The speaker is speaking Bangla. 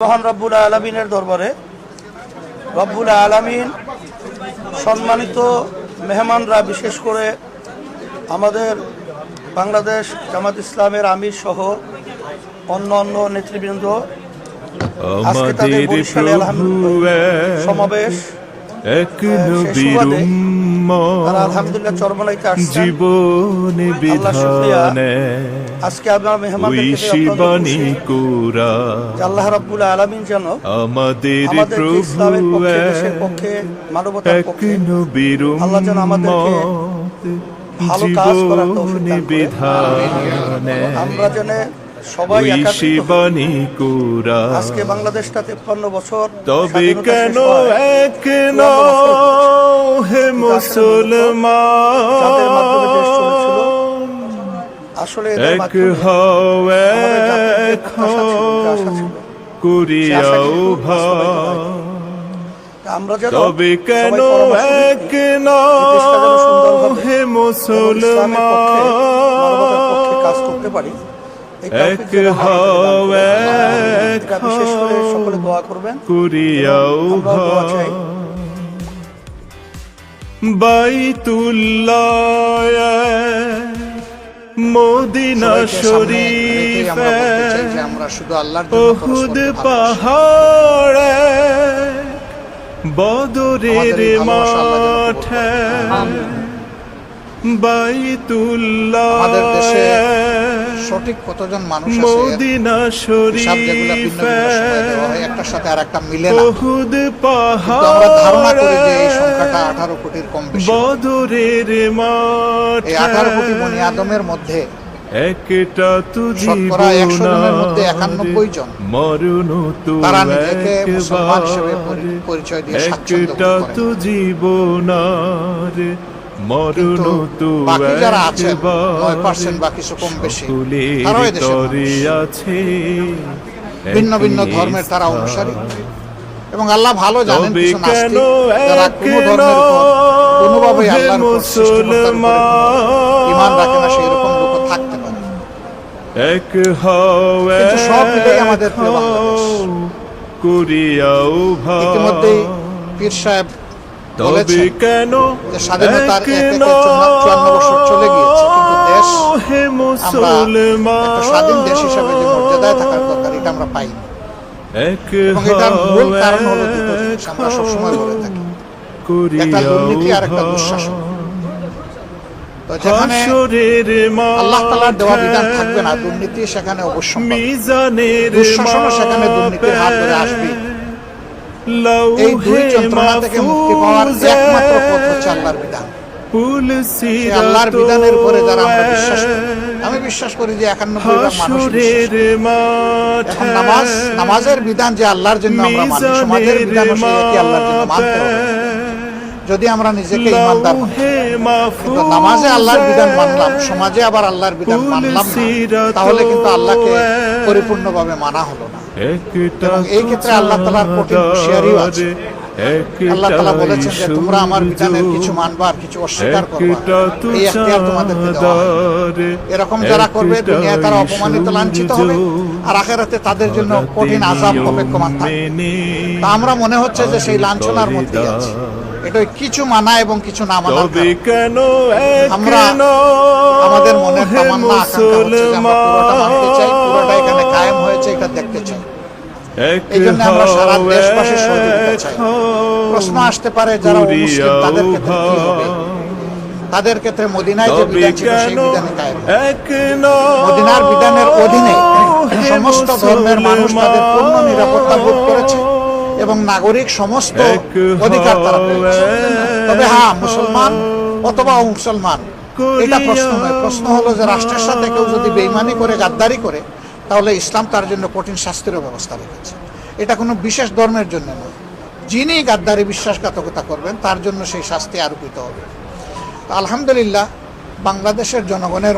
মহান রব্বুল আলমিনের দরবারে। রব্বুল আলমিন সম্মানিত মেহমানরা বিশেষ করে আমাদের বাংলাদেশ জামাত ইসলামের আমির সহ অন্য অন্য নেতৃবৃন্দ। আজকে তাদের সমাবেশ। এক নবীর আলহামদুলিল্লাহ চরমলাইতে আসছেন। জীবনে বিধানে আজকে আমরা মেহমানদের কুরা আল্লাহ রাব্বুল আলমিন যেন আমাদের প্রভু পক্ষে দেশের পক্ষে মানবতার পক্ষে আল্লাহ যেন আমাদেরকে ভালো কাজ করার তৌফিক দান করেন। আমরা যেন সবাই শিবানী কুরা আজকে বাংলাদেশটা তেপ্পান্ন বছর তবে কেন এক হে মুসলমান আসলে এক হও এক করিয়াও আমরা তবে কেন এক হে পক্ষে কাজ করতে পারি। এক হও। এক বিশেষ করে সকলে দোয়া করবেন করিয়াও বাইতুল্লাহ মদিনা শরীফ আমরা শুধু আল্লাহর জন্য। পাহাড়ে বদরের মাঠে। বাইতুল্লাহ সঠিক কতজন মানুষ একটার সাথে আর একটা মিলে না। আমরা ধারণা করি যে এই সংখ্যাটা আঠারো কোটির কম বেশি। এই আঠারো কোটি বনি আদমের মধ্যে একটা তো শতকরা একশো জনের মধ্যে একানব্বই জন। মরণ তো তারা নিজেকে মুসলমান হিসেবে পরিচয় দিয়ে একটা। জীবনার কিন্তু বাকি যারা আছেন নয় পার্সেন্ট বা কিছু কম বেশি। তারাও আছে। ভিন্ন ভিন্ন ধর্মের তারা। অনুসারী। এবং আল্লাহ ভালো জানেন কিছু নাস্তিক যারা কোনো ধর্মের উপর কোনোভাবেই আল্লাহর উপর সৃষ্টিকর্তার উপরে ইমান রাখে না সেই রকম লোক থাকতে পারে। এক হও কিন্তু সব মিলেই আমাদের প্রিয় বাংলাদেশ। ইতিমধ্যেই পীর সাহেব তবে কেন স্বাধীনতার চুয়ান্ন বছর চলে গিয়েছে কিন্তু দেশ আমরা একটা স্বাধীন দেশ হিসাবে যে মর্যাদায় থাকার দরকার এটা আমরা পাইনি। এবং এটার মূল কারণ হলো দুটো জিনিস আমরা সবসময় বলে থাকি। একটা দুর্নীতি আর একটা দুঃশাসন। যেখানে আল্লাহ তালার দেওয়া বিধান থাকবে না দুর্নীতি সেখানে দুঃশাসনও সেখানে দুর্নীতির হাত ধরে আসবে। এই দুই যন্ত্রণা থেকে মুক্তি পাওয়ার একমাত্র পথ হচ্ছে আল্লাহর বিধান। আল্লাহর বিধানের উপরে যারা আমরা বিশ্বাস করি। আমি বিশ্বাস করি যে একানব্বই মানুষ এখন নামাজ নামাজের বিধান যে আল্লাহর জন্য আমরা মানি সমাজের একই আল্লাহর জন্য মানতে হবে। যদি আমরা নিজেকে ইমানদার কিন্তু নামাজে আল্লাহর বিধান মানলাম সমাজে আবার আল্লাহর বিধান মানলাম তাহলে কিন্তু আল্লাহকে পরিপূর্ণভাবে মানা হলো না। এবং এই ক্ষেত্রে আল্লাহ তাআলার কঠিন হুঁশিয়ারিও আছে। আল্লাহ তালা বলেছেন যে তোমরা আমার বিধানের কিছু মানবা আর কিছু অস্বীকার করবা এই এখতিয়ার তোমাদেরকে দেওয়া। এরকম যারা করবে দুনিয়ায় তারা অপমানিত লাঞ্ছিত হবে আর আখেরাতে তাদের জন্য কঠিন আজাব অপেক্ষমান থাকবে তা আমরা মনে হচ্ছে যে সেই লাঞ্ছনার মধ্যে আছি এটা কিছু মানা এবং কিছু না। কেন আমরা আমাদের মনের তামান্না আকাঙ্ক্ষা হচ্ছে যে আমরা পুরোটা মানতে চাই এই জন্য আমরা সারা দেশবাসীর সহযোগিতা চাই প্রশ্ন আসতে পারে যারা অমুসলিম তাদের ক্ষেত্রে কি হবে তাদের ক্ষেত্রে মদিনায় যে বিধান ছিল সেই বিধানে কায়েম মদিনার বিধানের অধীনে সমস্ত ধর্মের মানুষ তাদের পূর্ণ নিরাপত্তা ভোগ করেছে এবং নাগরিক সমস্ত অধিকার তারা পেয়েছে তবে হ্যাঁ মুসলমান অথবা মুসলমান এটা প্রশ্ন নয় প্রশ্ন হলো যে রাষ্ট্রের সাথে কেউ যদি বেইমানি করে গাদ্দারি করে তাহলে ইসলাম তার জন্য কঠিন শাস্তিরও ব্যবস্থা রেখেছে। এটা কোনো বিশেষ ধর্মের জন্য নয় যিনি গাদ্দারি বিশ্বাসঘাতকতা করবেন, তার জন্য সেই শাস্তি আরোপিত হবে। আলহামদুলিল্লাহ, বাংলাদেশের জনগণের